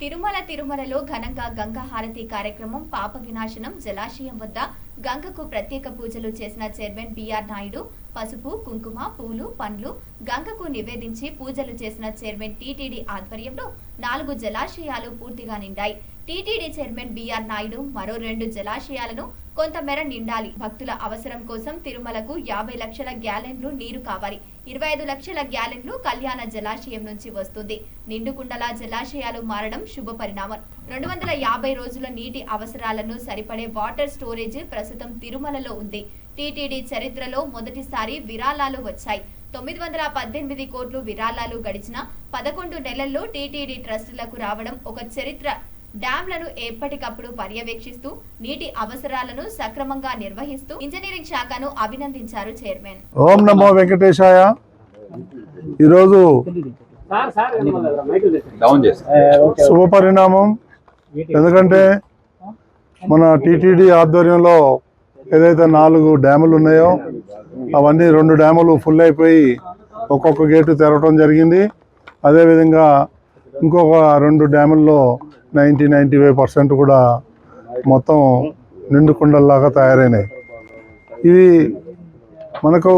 తిరుమల తిరుమలలో ఘనంగా గంగా హారతి కార్యక్రమం పాప వినాశనం జలాశయం వద్ద గంగకు ప్రత్యేక పూజలు చేసిన చైర్మన్ బిఆర్ నాయుడు పసుపు కుంకుమ పూలు పండ్లు గంగకు నివేదించి పూజలు చేసిన చైర్మన్ టీటీడీ ఆధ్వర్యంలో నాలుగు జలాశయాలు పూర్తిగా నిండాయి. టీటీడీ చైర్మన్ బిఆర్ నాయుడు మరో రెండు జలాశయాలను కొంతమేర నిండాలి. భక్తుల అవసరం కోసం తిరుమలకు యాభై లక్షల గ్యాలెన్లు నీరు కావాలి. ఇరవై ఐదు లక్షల గ్యాలెన్లు కళ్యాణ జలాశయం నుంచి వస్తుంది. నిండుకుండలా జలాశయాలు మారడం శుభ పరిణామం. రెండు వందల యాభై రోజుల నీటి అవసరాలను సరిపడే వాటర్ స్టోరేజ్ ప్రస్తుతం తిరుమలలో ఉంది. టీటీడీ చరిత్రలో మొదటిసారి విరాళాలు వచ్చాయి. తొమ్మిది వందల పద్దెనిమిది కోట్లు విరాళాలు గడిచిన పదకొండు నెలల్లో టీటీడీ ట్రస్టులకు రావడం ఒక చరిత్ర. డ్యాంలను ఎప్పటికప్పుడు పర్యవేక్షిస్తూ నీటి అవసరాలను సక్రమంగా నిర్వహిస్తూ ఇంజనీరింగ్ శాఖను అభినందించారు చైర్మన్. ఓం నమో వెంకటేశాయ. ఈరోజు సార్ సార్ ఏమన్నా మైకులు తెచ్చండి. డౌన్ చేసి ఏ, ఓకే శుభ పరిణామం ఎందుకంటే మన టీటీడీ ఆధ్వర్యంలో ఏదైతే నాలుగు డ్యాములు ఉన్నాయో అవన్నీ రెండు డ్యాములు ఫుల్ అయిపోయి ఒక్కొక్క గేటు తెరవడం జరిగింది. అదేవిధంగా ఇంకొక రెండు డ్యాముల్లో నైంటీ నైంటీ ఫైవ్ పర్సెంట్ కూడా మొత్తం నిండు కుండల్లాగా తయారైనాయి. ఇవి మనకు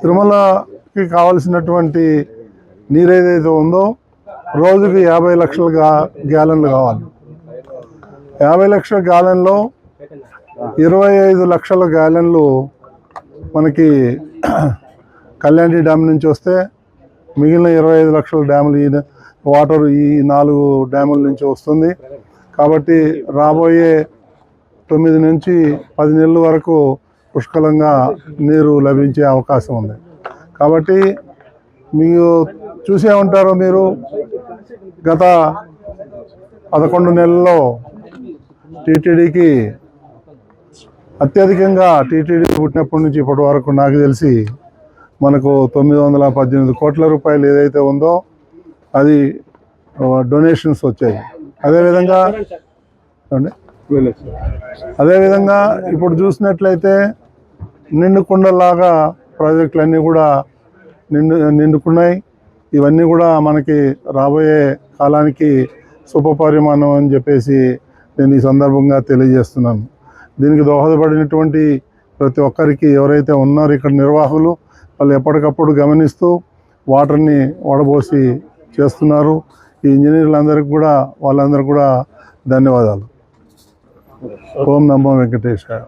తిరుమలకి కావలసినటువంటి నీరు ఏదైతే ఉందో రోజుకి యాభై లక్షల గ్యాలన్లు కావాలి. యాభై లక్షల గ్యాలన్లో ఇరవై ఐదు లక్షల గ్యాలన్లు మనకి కళ్యాణి డ్యామ్ నుంచి వస్తే మిగిలిన ఇరవై ఐదు లక్షల డ్యాములు ఈ వాటర్ ఈ నాలుగు డ్యాముల నుంచి వస్తుంది. కాబట్టి రాబోయే తొమ్మిది నుంచి పది నెలల వరకు పుష్కలంగా నీరు లభించే అవకాశం ఉంది. కాబట్టి మీరు చూసే ఉంటారు మీరు గత పదకొండు నెలల్లో టీటీడీకి అత్యధికంగా టీటీడీ పుట్టినప్పటి నుంచి ఇప్పటి వరకు నాకు తెలిసి మనకు తొమ్మిది వందల పద్దెనిమిది కోట్ల రూపాయలు ఏదైతే ఉందో అది డొనేషన్స్ వచ్చాయి. అదేవిధంగా అదేవిధంగా ఇప్పుడు చూసినట్లయితే నిండుకుండలాగా ప్రాజెక్టులన్నీ కూడా నిండు నిండుకున్నాయి. ఇవన్నీ కూడా మనకి రాబోయే కాలానికి శుభపరిమాణం అని చెప్పేసి నేను ఈ సందర్భంగా తెలియజేస్తున్నాను. దీనికి దోహదపడినటువంటి ప్రతి ఒక్కరికి ఎవరైతే ఉన్నారో ఇక్కడ నిర్వాహకులు వాళ్ళు ఎప్పటికప్పుడు గమనిస్తూ వాటర్ని వడబోసి చేస్తున్నారు. ఈ ఇంజనీర్లందరికీ కూడా వాళ్ళందరూ కూడా ధన్యవాదాలు. ఓం నమో వెంకటేశ్వర